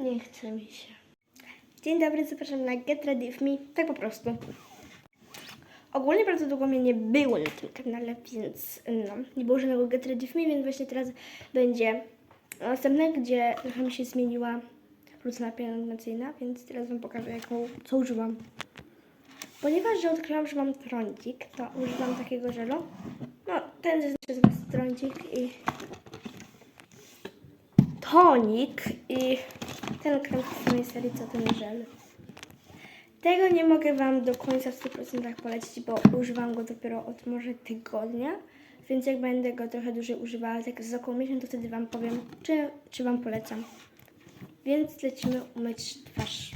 Nie chce mi się. Dzień dobry, zapraszam na Get Ready With Me. Tak po prostu. Ogólnie bardzo długo mnie nie było na tym kanale, więc no, nie było żadnego Get Ready With Me, więc właśnie teraz będzie następne, gdzie trochę mi się zmieniła rutyna pielęgnacyjna, więc teraz Wam pokażę, jaką, co używam. Ponieważ, że odkryłam, że mam trądzik, to używam takiego żelu. No, ten jest was trądzik i tonik i ten krem z samej serii, co ten żel. Tego nie mogę Wam do końca w 100% polecić, bo używam go dopiero od może tygodnia, więc jak będę go trochę dłużej używała, tak za około miesiąc, to wtedy Wam powiem, czy, czy Wam polecam. Więc lecimy umyć twarz.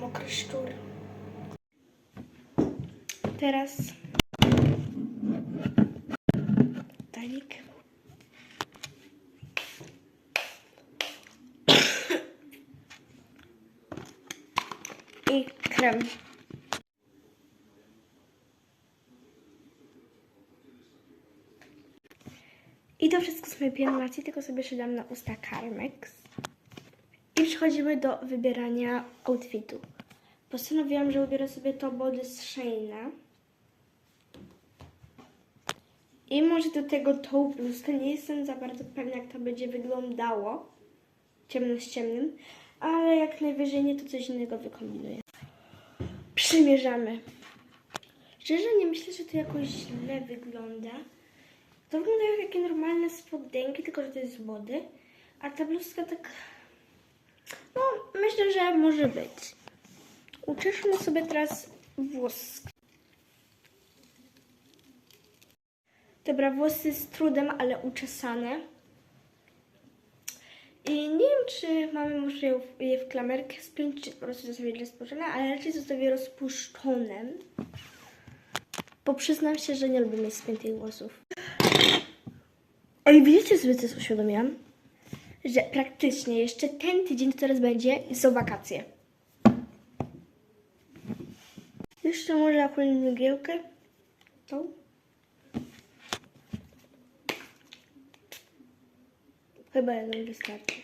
Mokry szczur. Teraz tonik. I krem. I to wszystko mojej pielęgnacji, tylko sobie jeszcze na usta Carmex. I przechodzimy do wybierania outfitu. Postanowiłam, że ubiorę sobie to body z Shane'a. I może do tego tą bluzkę. Nie jestem za bardzo pewna, jak to będzie wyglądało. Ciemno z ciemnym. Ale jak najwyżej nie, to coś innego wykombinuję. Przymierzamy. Szczerze nie myślę, że to jakoś źle wygląda. To wygląda jak takie normalne spodenki, tylko że to jest z wody. A ta bluzka tak... No, myślę, że może być. Uczeszmy sobie teraz włos. Dobra, włosy z trudem, ale uczesane. Czy mamy może je w- klamerkę spiąć, czy po prostu zostawię rozpuszczone, ale raczej zostawię rozpuszczone. Bo przyznam się, że nie lubię mieć spiętych włosów. Oj, widzicie sobie, co uświadomiłam? Że praktycznie jeszcze ten tydzień, co teraz będzie, są wakacje. Jeszcze może akurat mgiełkę. Tą. Chyba jedną wystarczy.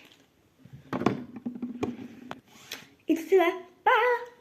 See like, bye.